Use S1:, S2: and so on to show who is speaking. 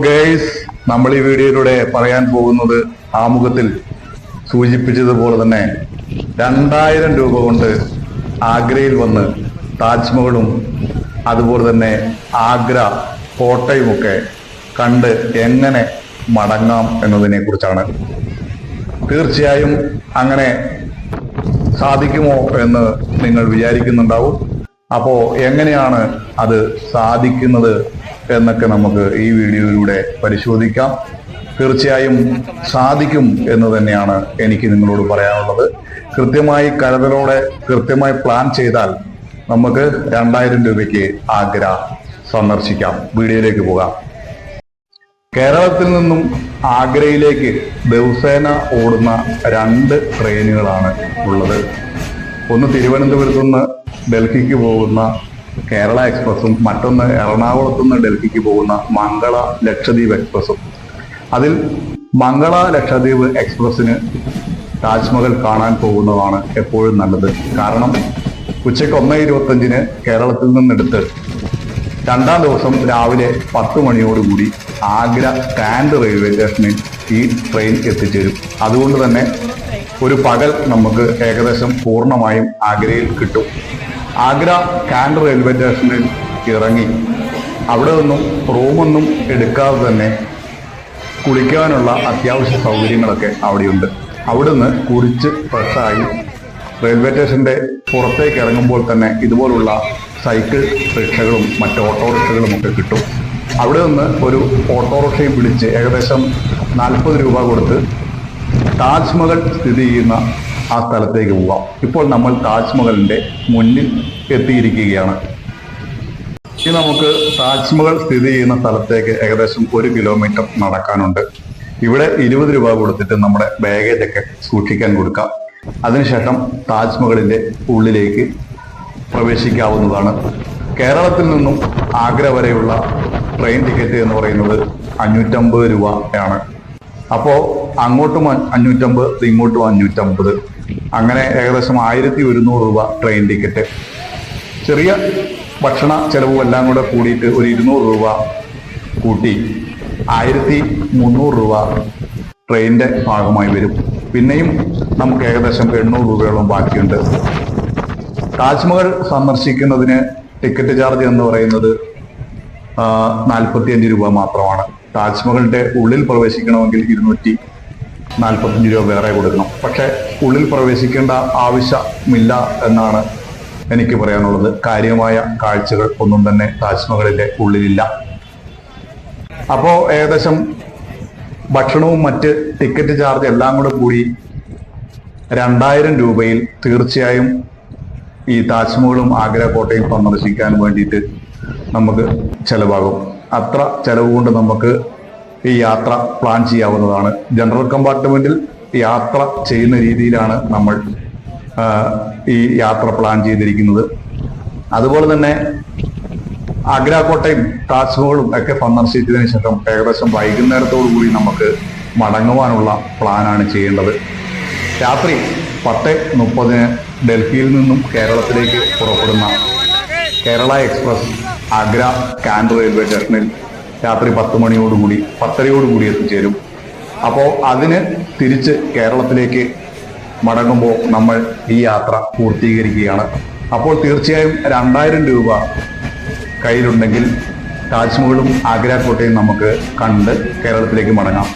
S1: Girls നമ്മൾ ഈ വീഡിയോയിലൂടെ പറയാൻ പോകുന്നത് ആമുഖത്തിൽ സൂചിപ്പിച്ചതുപോലെ തന്നെ രണ്ടായിരം രൂപ കൊണ്ട് ആഗ്രയിൽ വന്ന് താജ്മഹലും അതുപോലെ തന്നെ ആഗ്ര കോട്ടയുമൊക്കെ കണ്ട് എങ്ങനെ മടങ്ങാം എന്നതിനെ കുറിച്ചാണ്. തീർച്ചയായും അങ്ങനെ സാധിക്കുമോ എന്ന് നിങ്ങൾ വിചാരിക്കുന്നുണ്ടാവും. അപ്പോ എങ്ങനെയാണ് അത് സാധിക്കുന്നത് എന്നൊക്കെ നമുക്ക് ഈ വീഡിയോയിലൂടെ പരിശോധിക്കാം. തീർച്ചയായും സാധിക്കും എന്ന് തന്നെയാണ് എനിക്ക് നിങ്ങളോട് പറയാനുള്ളത്. കൃത്യമായി കരുതലോടെ കൃത്യമായി പ്ലാൻ ചെയ്താൽ നമുക്ക് രണ്ടായിരം രൂപയ്ക്ക് ആഗ്ര സന്ദർശിക്കാം. വീഡിയോയിലേക്ക് പോകാം. കേരളത്തിൽ നിന്നും ആഗ്രയിലേക്ക് ദിവസേന ഓടുന്ന രണ്ട് ട്രെയിനുകളാണ് ഉള്ളത്. ഒന്ന് തിരുവനന്തപുരത്ത് നിന്ന് ഡൽഹിക്ക് പോകുന്ന കേരള എക്സ്പ്രസ്സും മറ്റൊന്ന് എറണാകുളത്തു നിന്ന് ഡൽഹിക്ക് പോകുന്ന മംഗള ലക്ഷദ്വീപ് എക്സ്പ്രസ്സും അതിൽ മംഗള ലക്ഷദ്വീപ് എക്സ്പ്രസ്സിന് താജ്മഹൽ കാണാൻ പോകുന്നതാണ് എപ്പോഴും നല്ലത്. കാരണം ഉച്ചയ്ക്ക് ഒന്ന് ഇരുപത്തഞ്ചിന് കേരളത്തിൽ നിന്നെടുത്ത് രണ്ടാം ദിവസം രാവിലെ പത്ത് മണിയോടുകൂടി ആഗ്ര സ്റ്റാൻഡ് റെയിൽവേ സ്റ്റേഷനിൽ ഈ ട്രെയിൻ എത്തിച്ചേരും. അതുകൊണ്ട് തന്നെ ഒരു പകൽ നമുക്ക് ഏകദേശം പൂർണമായും ആഗ്രയിൽ കിട്ടും. ആഗ്ര സ്റ്റാൻഡ് റെയിൽവേ സ്റ്റേഷനിൽ ഇറങ്ങി. അവിടെ നിന്നും റൂമൊന്നും എടുക്കാതെ തന്നെ കുളിക്കാനുള്ള അത്യാവശ്യ സൗകര്യങ്ങളൊക്കെ അവിടെയുണ്ട്. അവിടുന്ന് കുറിച്ച് ഫ്രഷായി റെയിൽവേ സ്റ്റേഷന്റെ പുറത്തേക്ക് ഇറങ്ങുമ്പോൾ തന്നെ ഇതുപോലുള്ള സൈക്കിൾ റിക്ഷകളും മറ്റ് ഓട്ടോറിക്ഷകളും ഒക്കെ കിട്ടും. അവിടെ നിന്ന് ഒരു ഓട്ടോറിക്ഷയും പിടിച്ച് ഏകദേശം നാൽപ്പത് രൂപ കൊടുത്ത് താജ്മഹൽ സ്ഥിതി ചെയ്യുന്ന ആ സ്ഥലത്തേക്ക് പോവാം. ഇപ്പോൾ നമ്മൾ താജ്മഹലിന്റെ മുന്നിൽ എത്തിയിരിക്കുകയാണ്. ഇനി നമുക്ക് താജ്മഹൽ സ്ഥിതി ചെയ്യുന്ന സ്ഥലത്തേക്ക് ഏകദേശം ഒരു കിലോമീറ്റർ നടക്കാനുണ്ട്. ഇവിടെ ഇരുപത് രൂപ കൊടുത്തിട്ട് നമ്മുടെ ബാഗേജ് ഒക്കെ സൂക്ഷിക്കാൻ കൊടുക്കാം. അതിനുശേഷം താജ്മഹലിന്റെ ഉള്ളിലേക്ക് പ്രവേശിക്കാവുന്നതാണ്. കേരളത്തിൽ നിന്നും ആഗ്ര വരെയുള്ള ട്രെയിൻ ടിക്കറ്റ് എന്ന് പറയുന്നത് അഞ്ഞൂറ്റമ്പത് രൂപയാണ്. അപ്പോൾ അങ്ങോട്ടും അഞ്ഞൂറ്റമ്പത് ഇങ്ങോട്ടും അഞ്ഞൂറ്റമ്പത്. അങ്ങനെ ഏകദേശം ആയിരത്തി ഒരുന്നൂറ് രൂപ ട്രെയിൻ ടിക്കറ്റ് ചെറിയ ഭക്ഷണ ചെലവും എല്ലാം കൂടെ കൂടിയിട്ട് ഒരു ഇരുന്നൂറ് രൂപ കൂട്ടി ആയിരത്തി മുന്നൂറ് രൂപ ട്രെയിനിന്റെ ഭാഗമായി വരും. പിന്നെയും നമുക്ക് ഏകദേശം എണ്ണൂറ് രൂപയോളം ബാക്കിയുണ്ട്. താജ്മഹൽ സന്ദർശിക്കുന്നതിന് ടിക്കറ്റ് ചാർജ് എന്ന് പറയുന്നത് നാൽപ്പത്തിയഞ്ച് രൂപ മാത്രമാണ്. താജ്മഹലിന്റെ ഉള്ളിൽ പ്രവേശിക്കണമെങ്കിൽ ഇരുന്നൂറ്റി നാൽപ്പത്തഞ്ച് രൂപ വേറെ കൊടുക്കണം. പക്ഷെ ഉള്ളിൽ പ്രവേശിക്കേണ്ട ആവശ്യമില്ല എന്നാണ് എനിക്ക് പറയാനുള്ളത്. കാര്യമായ കാഴ്ചകൾ ഒന്നും തന്നെ താജ്മഹലിന്റെ ഉള്ളിലില്ല. അപ്പോ ഏകദേശം ഭക്ഷണവും മറ്റ് ടിക്കറ്റ് ചാർജ് എല്ലാം കൂടെ കൂടി രണ്ടായിരം രൂപയിൽ തീർച്ചയായും ഈ താജ്മഹലും ആഗ്ര കോട്ടയും സന്ദർശിക്കാൻ വേണ്ടിയിട്ട് നമുക്ക് ചെലവാകും. അത്ര ചെലവ് കൊണ്ട് നമുക്ക് ഈ യാത്ര പ്ലാൻ ചെയ്യാവുന്നതാണ്. ജനറൽ കമ്പാർട്ട്മെന്റിൽ യാത്ര ചെയ്യുന്ന രീതിയിലാണ് നമ്മൾ ഈ യാത്ര പ്ലാൻ ചെയ്തിരിക്കുന്നത്. അതുപോലെ തന്നെ ആഗ്ര കോട്ടയും താജ്മഹലും ഒക്കെ സന്ദർശിച്ചതിന് ശേഷം ഏകദേശം വൈകുന്നേരത്തോടു കൂടി നമുക്ക് മടങ്ങുവാനുള്ള പ്ലാനാണ് ചെയ്യേണ്ടത്. രാത്രി പത്ത് മുപ്പതിന് ഡൽഹിയിൽ നിന്നും കേരളത്തിലേക്ക് പുറപ്പെടുന്ന Kerala express Agra cantt railway സ്റ്റേഷനിൽ രാത്രി പത്ത് മണിയോടുകൂടി പത്തരയോടുകൂടി എത്തിച്ചേരും. അപ്പോൾ അതിന് തിരിച്ച് കേരളത്തിലേക്ക് മടങ്ങുമ്പോൾ നമ്മൾ ഈ യാത്ര പൂർത്തീകരിക്കുകയാണ്. അപ്പോൾ തീർച്ചയായും രണ്ടായിരം രൂപ കയ്യിലുണ്ടെങ്കിൽ താജ്മഹലും ആഗ്ര കോട്ടയും നമുക്ക് കണ്ട് കേരളത്തിലേക്ക് മടങ്ങാം.